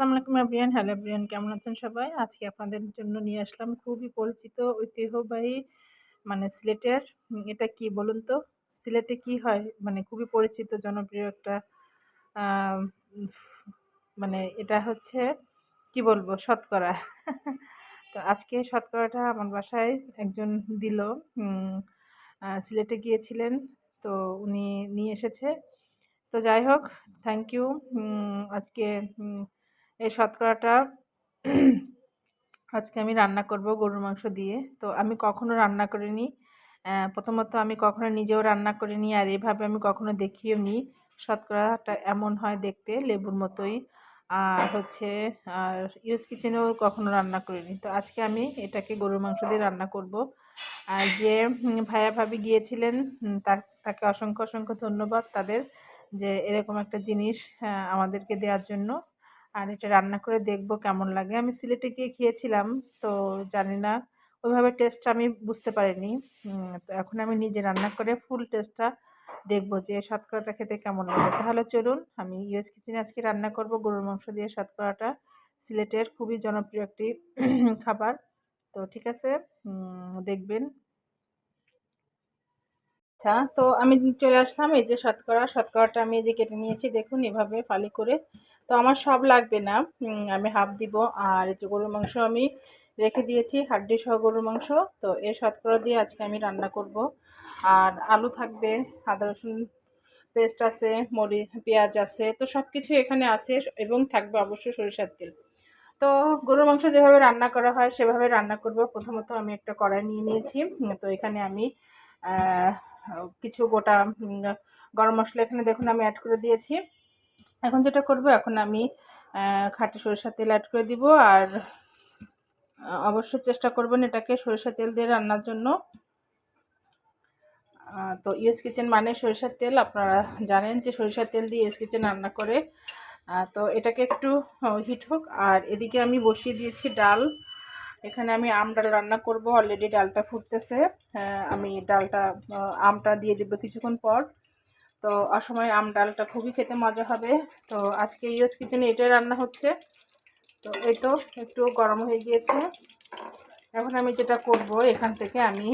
আসসালামু আলাইকুম everyone hello everyone কেমন আছেন সবাই? আজকে আপনাদের জন্য নিয়ে আসলাম খুবই পরিচিত, ঐতিহ্যবাহী মানে সিলেটের এটা কি বলুন তো? সিলেটে কি হয়? মানে খুবই পরিচিত, জনপ্রিয় একটা মানে এটা হচ্ছে, কি বলব? শতকরা। তো আজকে শতকরাটা আমার বাসায় একজন দিল সিলেটে গিয়েছিলেন, তো উনি নিয়ে এসেছে। তো যাই হোক, থ্যাংক ইউ। আজকে এই শতকরাটা আজকে আমি রান্না করব গরুর মাংস দিয়ে। তো আমি কখনো রান্না করিনি। প্রথমত আমি কখনো নিজেও রান্না করিনি আর এভাবে আমি কখনো দেখিও নি। শতকরাটা এমন হয় দেখতে লেবুর মতোই। আর হচ্ছে, আর ইউজ কিচেনেও কখনো রান্না করিনি। তো আজকে আমি এটাকে গরুর মাংস দিয়ে রান্না করব। আর যে ভাইয়া ভাবি গিয়েছিলেন তাকে অসংখ্য অসংখ্য ধন্যবাদ তাদের যে এরকম একটা জিনিস আমাদেরকে দেওয়ার জন্য। আর এটা রান্না করে দেখব কেমন লাগে। আমি সিলেটে গিয়ে খেয়েছিলাম, তো জানি না, ওইভাবে টেস্টটা আমি বুঝতে পারিনি। তো এখন আমি নিজে রান্না করে ফুল টেস্টটা দেখব যে শতকরাটা খেতে কেমন লাগে। তাহলে চলুন, আমি ইউএস কিচেনে আজকে রান্না করব গরুর মাংস দিয়ে শতকরাটা। সিলেটের খুবই জনপ্রিয় একটি খাবার। তো ঠিক আছে দেখবেন। আচ্ছা তো আমি চলে আসলাম এই যে শতকরা। শতকরাটা আমি এই যে কেটে নিয়েছি, দেখুন এভাবে ফালি করে তো আমার সব লাগবে না। আমি হাফ দিব। আর যে গরুর মাংস আমি রেখে দিয়েছি, হাড্ডি সহ গরুর মাংস। তো এই শতকরা দিয়ে আজকে আমি রান্না করব। আর আলু থাকবে, আদা, রসুন পেস্ট আছে, মরি, পেঁয়াজ আছে, তো সব কিছু এখানে আছে এবং থাকবে অবশ্যই সরিষার তেল। তো গরুর মাংস যেভাবে রান্না করা হয় সেভাবে রান্না করব। প্রথমত আমি একটা কড়াই নিয়ে নিয়েছি। তো এখানে আমি কিছু গোটা গরম মশলা এখানে দেখুন আমি অ্যাড করে দিয়েছি। এখন যেটা করব, এখন আমি খাঁটি সরিষার তেল অ্যাড করে দিব। আর অবশ্যই চেষ্টা করবেন এটাকে সরিষার তেল দিয়ে রান্নার জন্য। তো ইউএস কিচেন মানে সরিষার তেল। আপনারা জানেন যে সরিষার তেল দিয়ে ইউএস কিচেন রান্না করে। তো এটাকে একটু হিট হোক। আর এদিকে আমি বসিয়ে দিয়েছি ডাল। এখানে আমি আম ডাল রান্না করব। অলরেডি ডালটা ফুটতেছে। আমি ডালটা আমটা দিয়ে দেবো কিছুক্ষণ পর। তো অসময় আম ডালটা খুবই খেতে মজা হবে। তো আজকে ইউএস কিচেনে এটাই রান্না হচ্ছে। তো এই তো একটু গরম হয়ে গিয়েছে। এখন আমি যেটা করব, এখান থেকে আমি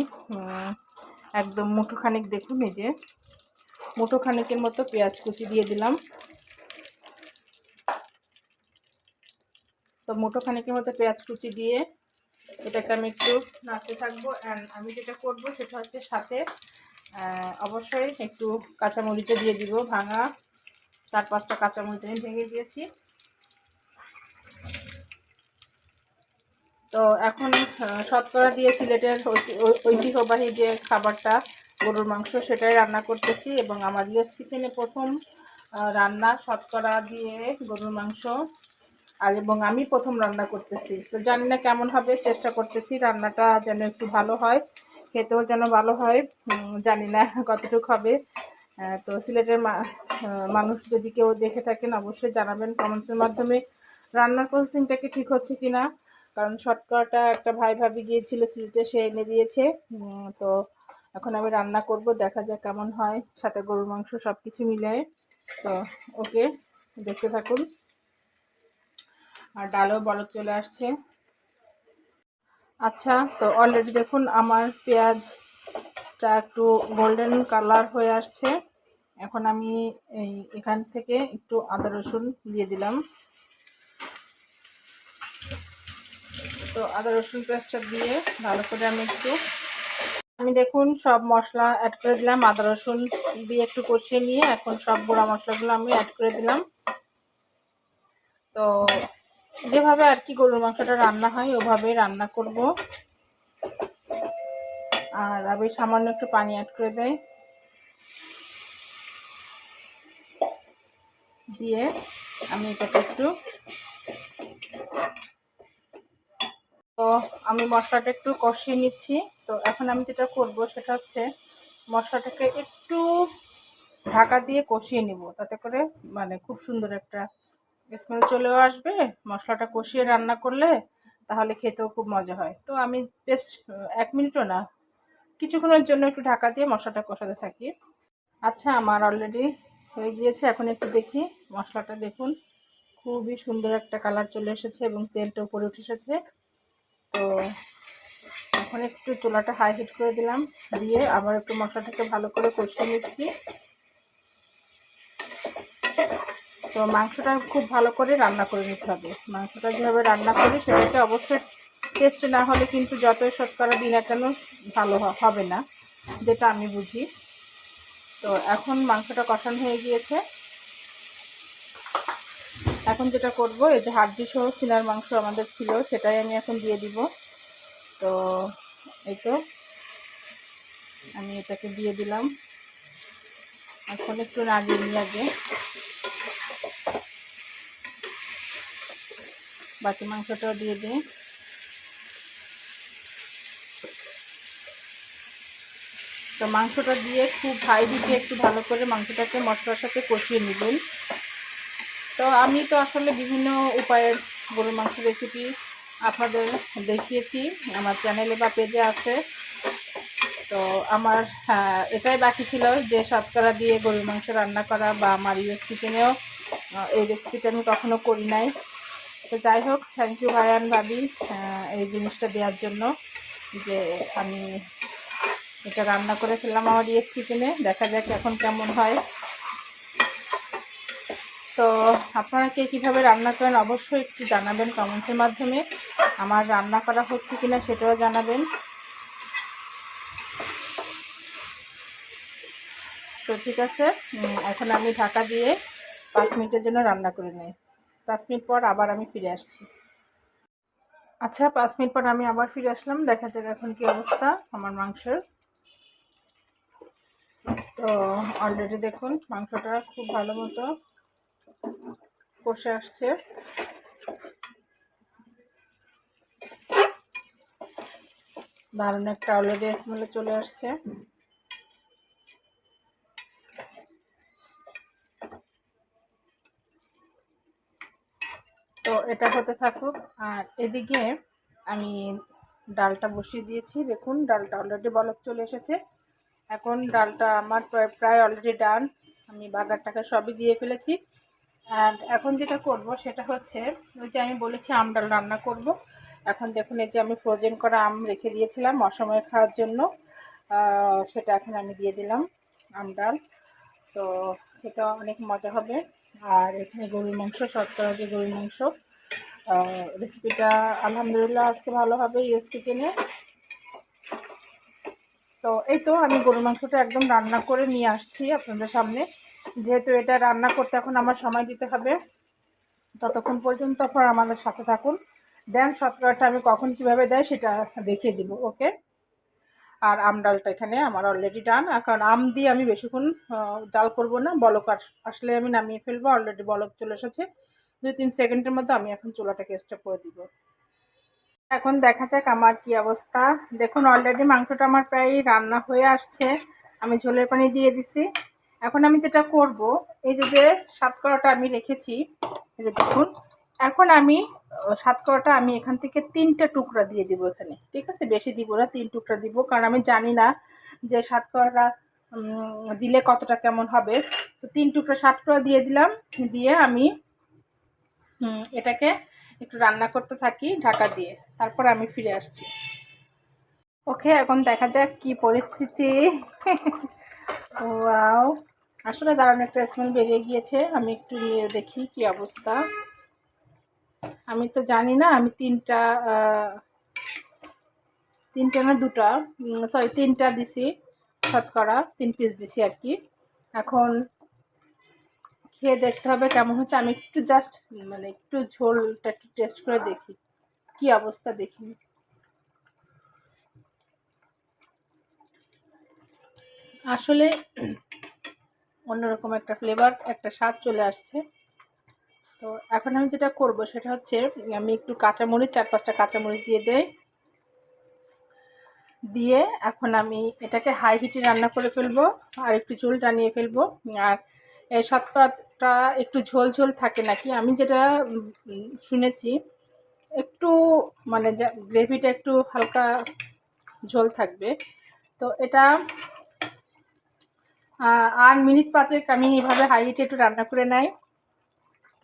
একদম মুঠোখানিক দেখুন এই যে, মুঠোখানিকের মতো পেঁয়াজ কুচি দিয়ে দিলাম। তো মুঠোখানিকের মতো পেঁয়াজ কুচি দিয়ে এটাকে আমি একটু নাড়তে থাকব। অ্যান্ড আমি যেটা করব সেটা হচ্ছে সাথে অবশ্যই একটু কাঁচামরিচও দিয়ে দিব, ভাঙা। চার পাঁচটা কাঁচামরিচ আমি ভেঙে দিয়েছি। তো এখন শতকরা দিয়ে সিলেটের ঐতিহ্যবাহী যে খাবারটা, গরুর মাংস, সেটাই রান্না করতেছি এবং আমার ইউএস কিচেনে প্রথম রান্না শতকরা দিয়ে গরুর মাংস। আর এবং আমি প্রথম রান্না করতেছি। তো জানি না কেমন হবে, চেষ্টা করতেছি রান্নাটা যেন একটু ভালো হয়। খেতেও যেন ভালো হয় জানি না কতটুকু হবে। তো সিলেটের মানুষ যদি কেউ দেখে থাকেন অবশ্যই জানাবেন কমেন্টসের মাধ্যমে। রান্নার প্রসেসিংটা কি ঠিক হচ্ছে কি না কারণ শর্টকাটটা একটা ভাই ভাবি গিয়েছিল সিলেটে, সে এনে দিয়েছে। তো এখন আমি রান্না করব, দেখা যাক কেমন হয়। সাথে গরুর মাংস সব কিছু মিলিয়ে। তো ওকে, দেখতে থাকুন। আর ডালও বলদ চলে আসছে। আচ্ছা তো অলরেডি দেখুন আমার পেঁয়াজটা একটু গোল্ডেন কালার হয়ে আসছে। এখন আমি এই এখান থেকে একটু আদা রসুন দিয়ে দিলাম। তো আদা রসুন পেস্টটা দিয়ে ভালো করে আমি একটু আমি দেখুন সব মশলা অ্যাড করে দিলাম। আদা রসুন দিয়ে একটু কষিয়ে নিয়ে এখন সব গুঁড়া মশলাগুলো আমি অ্যাড করে দিলাম। তো যেভাবে আর কি গরুর মাংসটা রান্না হয়, ওভাবে রান্না করব। আর আমি সামান্য একটু পানি অ্যাড করে দেয় দিয়ে আমি এটাকে একটু তো আমি মশলাটা একটু কষিয়ে নিচ্ছি। তো এখন আমি যেটা করব সেটা হচ্ছে মশলাটাকে একটু ঢাকা দিয়ে কষিয়ে নিব। তাতে করে মানে খুব সুন্দর একটা স্মেল চলেও আসবে, মশলাটা কষিয়ে রান্না করলে তাহলে খেতেও খুব মজা হয়। তো আমি বেস্ট এক মিনিটও না, কিছুক্ষণের জন্য একটু ঢাকা দিয়ে মশলাটা কষাতে থাকি। আচ্ছা আমার অলরেডি হয়ে গিয়েছে, এখন একটু দেখি মশলাটা, দেখুন। খুবই সুন্দর একটা কালার চলে এসেছে এবং তেলটা উপরে উঠে এসেছে। তো এখন একটু চুলাটা হাই হিট করে দিলাম, দিয়ে আবার একটু মশলাটাকে ভালো করে কষিয়ে নিচ্ছি। তো মাংসটা খুব ভালো করে রান্না করে নিতে হবে। মাংসটা যেভাবে রান্না করি সেটাকে অবশ্যই টেস্ট না হলে কিন্তু যতই শতকরা দিন না কেন ভালো হবে না, যেটা আমি বুঝি। তো এখন মাংসটা কষানো হয়ে গিয়েছে। এখন যেটা করব, এই যে হাড্ডি সহ সিনার মাংস আমাদের ছিল, সেটাই আমি এখন দিয়ে দিব। তো এই তো আমি এটাকে দিয়ে দিলাম। এখন একটু নাড়িয়ে নিয়ে আগে। বাকি মাংসটাও দিয়ে দিই তো মাংসটা দিয়ে খুব হাই হিটে একটু ভালো করে মাংসটাকে মশলার সাথে কষিয়ে নেবেন। তো আমি তো আসলে বিভিন্ন উপায়ের গরুর মাংস রেসিপি আপনাদের দেখিয়েছি আমার চ্যানেলে বা পেজে আছে। তো আমার হ্যাঁ, এটাই বাকি ছিল যে শতকরা দিয়ে গরুর মাংস রান্না করা বা আমার ইউএস কিচেনেও এই রেসিপিটা আমি কখনো করি নাই। তো যাই হোক থ্যাংক ইউ ভাইয়ান ভাবি এই জিনিসটা দেওয়ার জন্য যে আমি এটা রান্না করে ফেললাম আমার ইয়েস কিচেনে। দেখা যাক এখন কেমন হয়। তো আপনারা কে কীভাবে রান্না করেন অবশ্যই একটু জানাবেন কমেন্টসের মাধ্যমে। আমার রান্না করা হচ্ছে কিনা সেটাও জানাবেন। তো ঠিক আছে এখন আমি ঢাকা দিয়ে পাঁচ মিনিটের জন্য রান্না করে নিই। পাঁচ মিনিট পর আবার আমি ফিরে আসছি। আচ্ছা পাঁচ মিনিট পর আমি আবার ফিরে আসলাম। দেখা যাক এখন কি অবস্থা আমার মাংসের। তো অলরেডি দেখুন, মাংসটা খুব ভালো মতো কষে আসছে। দারুণ একটা অলরেডি স্মেলে চলে আসছে। এটা হতে থাকুক। আর এদিকে আমি ডালটা বসিয়ে দিয়েছি। দেখুন, ডালটা অলরেডি বলক চলে এসেছে। এখন ডালটা আমার প্রায় অলরেডি ডান আমি বাগারটাকে সবই দিয়ে ফেলেছি। আর এখন যেটা করব, সেটা হচ্ছে, ওই যে আমি বলেছি, আম ডাল রান্না করব। এখন দেখুন, এই যে আমি ফ্রোজেন করা আম রেখে দিয়েছিলাম অসময়ে খাওয়ার জন্য। সেটা এখন আমি দিয়ে দিলাম, আম ডাল। তো সেটা অনেক মজা হবে। আর এখানে গরুর মাংস শতকরা যে গরুর মাংস। রেসিপিটা আলহামদুলিল্লাহ আজকে ভালো হবে ইউএস কিচেনে তো এই তো আমি গরুর মাংসটা একদম রান্না করে নিয়ে আসছি আপনাদের সামনে। যেহেতু এটা রান্না করতে এখন আমার সময় দিতে হবে, ততক্ষণ পর্যন্ত আপনারা আমাদের সাথে থাকুন। দেন শতকরাটা আমি কখন কীভাবে দেয় সেটা দেখিয়ে দিব, ওকে? আর আম ডালটা এখানে আমার অলরেডি ডান কারণ আম দিয়ে আমি বেশিক্ষণ জাল করব না, বলক আস- আসলে আমি নামিয়ে ফেলব অলরেডি বলক চলে এসেছে। দুই তিন সেকেন্ডের মধ্যে আমি এখন চুলাটাকে স্টপ করে দিব। এখন দেখা যাক আমার কি অবস্থা। দেখুন অলরেডি মাংসটা আমার প্রায় রান্না হয়ে আসছে। আমি ঝোলের পানি দিয়ে দিছি। এখন আমি যেটা করব, এই যে যে সাতকড়াটা আমি রেখেছি, এই যে দেখুন, এখন আমি সাতকড়াটা আমি এখান থেকে তিনটা টুকরা দিয়ে দিব এখানে। ঠিক আছে? বেশি দিব না, তিন টুকরা দিব, কারণ আমি জানি না যে সাতকড়াটা দিলে কতটা কেমন হবে। তো তিন টুকরা সাতকড়া দিয়ে দিলাম। দিয়ে আমি এটাকে একটু রান্না করতে থাকি ঢাকা দিয়ে। তারপর আমি ফিরে আসছি। ওকে, এখন দেখা যাক কি পরিস্থিতি। ওয়াও, আসলে দাঁড়ানো একটা স্মেল বেরিয়ে গিয়েছে। আমি একটু নিয়ে দেখি কি অবস্থা। আমি তো জানি না, আমি তিনটা তিনটা না দুটা সরি তিনটা দিছি, শতকরা, তিন পিস দিছি আর কি। এখন খেয়ে দেখতে হবে কেমন হচ্ছে। আমি একটু জাস্ট মানে একটু ঝোলটা একটু টেস্ট করে দেখি, কি অবস্থা দেখি। আসলে অন্যরকম একটা ফ্লেভার একটা স্বাদ চলে আসছে। তো এখন আমি যেটা করব সেটা হচ্ছে, আমি একটু কাঁচামরিচ, চার পাঁচটা কাঁচামরিচ দিয়ে দেই। দিয়ে এখন আমি এটাকে হাই হিটে রান্না করে ফেলব, আর একটু ঝোল টানিয়ে ফেলব। আর এই শতকরাটা একটু ঝোল ঝোল থাকে নাকি? আমি যেটা শুনেছি, একটু মানে গ্রেভিটা একটু হালকা ঝোল থাকবে। তো এটা আর মিনিট পাঁচেক আমি এভাবে হাই হিটে একটু রান্না করে নেই।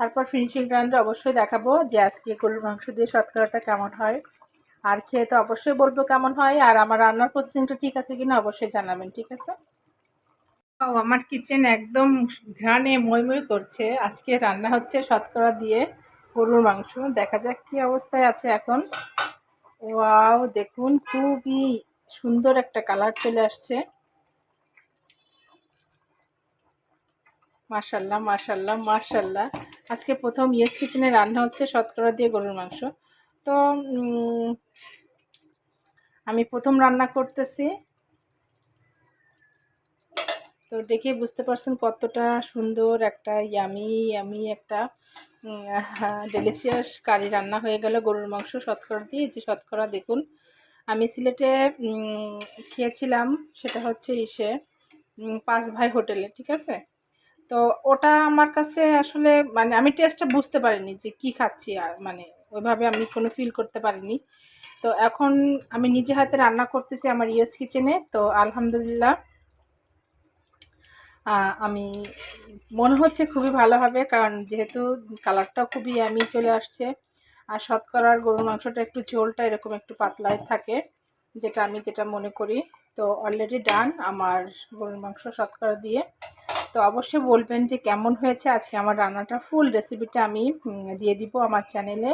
তারপর ফিনিশিং রাউন্ডে অবশ্যই দেখাবো যে আজকে গরুর মাংস দিয়ে শতকরাটা কেমন হয়। আর খেয়ে তো অবশ্যই বলব কেমন হয়। আর আমার রান্নার প্রসেসিংটা ঠিক আছে কিনা অবশ্যই জানাবেন, ঠিক আছে? আমার কিচেন একদম ঘ্রাণে মই মই করছে। আজকে রান্না হচ্ছে শতকরা দিয়ে গরুর মাংস। দেখা যাক কি অবস্থায় আছে এখন। ওয়াও, দেখুন, খুবই সুন্দর একটা কালার চলে আসছে। মাশাল্লাহ মাশাল্লাহ মাশাল্লাহ। আজকে প্রথম ইয়েস কিচেনে রান্না হচ্ছে শতকরা দিয়ে গরুর মাংস। তো আমি প্রথম রান্না করতেছি। তো দেখে বুঝতে পারছেন কতটা সুন্দর একটা ইয়ামি ইয়ামি একটা ডেলিশিয়াস কারি রান্না হয়ে গেল গরুর মাংস শতকরা দিয়ে। যে শতকরা দেখুন, আমি সিলেটে খেয়েছিলাম, সেটা হচ্ছে ইসে পাঁচ ভাই হোটেলে, ঠিক আছে? তো ওটা আমার কাছে আসলে মানে আমি টেস্টটা বুঝতে পারিনি যে কি খাচ্ছি আর মানে ওইভাবে আমি কোনো ফিল করতে পারিনি। তো এখন আমি নিজে হাতে রান্না করতেছি আমার ইয়েস কিচেনে, তো আলহামদুলিল্লাহ আমি, মনে হচ্ছে খুবই ভালো হবে কারণ যেহেতু কালারটাও খুবই আমি চলে আসছে, আর শতকরার গরুর মাংসটা একটু ঝোলটা এরকম একটু পাতলায় থাকে, যেটা আমি যেটা মনে করি। তো অলরেডি ডান আমার গরুর মাংস শতকরা দিয়ে। তো অবশ্যই বলবেন যে কেমন হয়েছে, আজকে আমার রান্নাটা ফুল রেসিপিটা আমি দিয়ে দিব আমার চ্যানেলে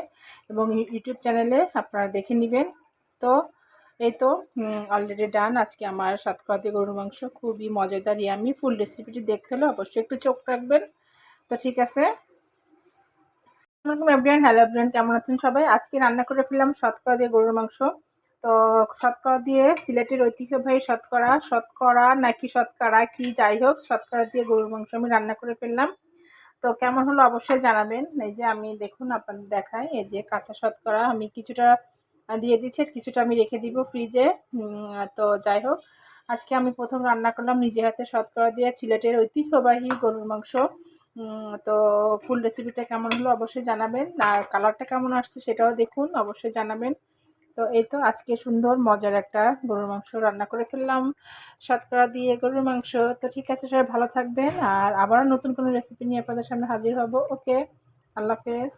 এবং ইউটিউব চ্যানেলে আপনারা দেখে নেবেন। তো এই তো অলরেডি ডান আজকে আমার সাতকরাতে গরুর মাংস, খুবই মজাদার আমি ফুল রেসিপিটি দেখতে হলে অবশ্যই একটু চোখ রাখবেন। তো ঠিক আছে। এভরিয়ান হ্যালো এভরিয়ান কেমন আছেন সবাই? আজকে রান্না করে ফেললাম শতকরা দিয়ে গরুর মাংস। তো শতকরা দিয়ে সিলেটের ঐতিহ্যবাহী শতকরা শতকরা নাকি শতকরা, কি যাই হোক শতকরা দিয়ে গরুর মাংস আমি রান্না করে ফেললাম। তো কেমন হলো অবশ্যই জানাবেন। এই যে আমি দেখুন, আপনাদের দেখাই, এই যে কাঁচা শতকরা, আমি কিছুটা দিয়ে দিচ্ছি কিছুটা আমি রেখে দিব ফ্রিজে তো যাই হোক, আজকে আমি প্রথম রান্না করলাম নিজে হাতে শতকরা দিয়ে সিলেটের ঐতিহ্যবাহী গরুর মাংস। তো ফুল রেসিপিটা কেমন হলো অবশ্যই জানাবেন, আর কালারটা কেমন আসছে সেটাও দেখুন, অবশ্যই জানাবেন। তো এই তো আজকে সুন্দর, মজার একটা গরুর মাংস রান্না করে ফেললাম, শতকরা দিয়ে গরুর মাংস। তো ঠিক আছে, সবাই ভালো থাকবেন, আর আবারও নতুন কোনো রেসিপি নিয়ে আপনাদের সামনে হাজির হব। ওকে, আল্লাহ হাফেজ।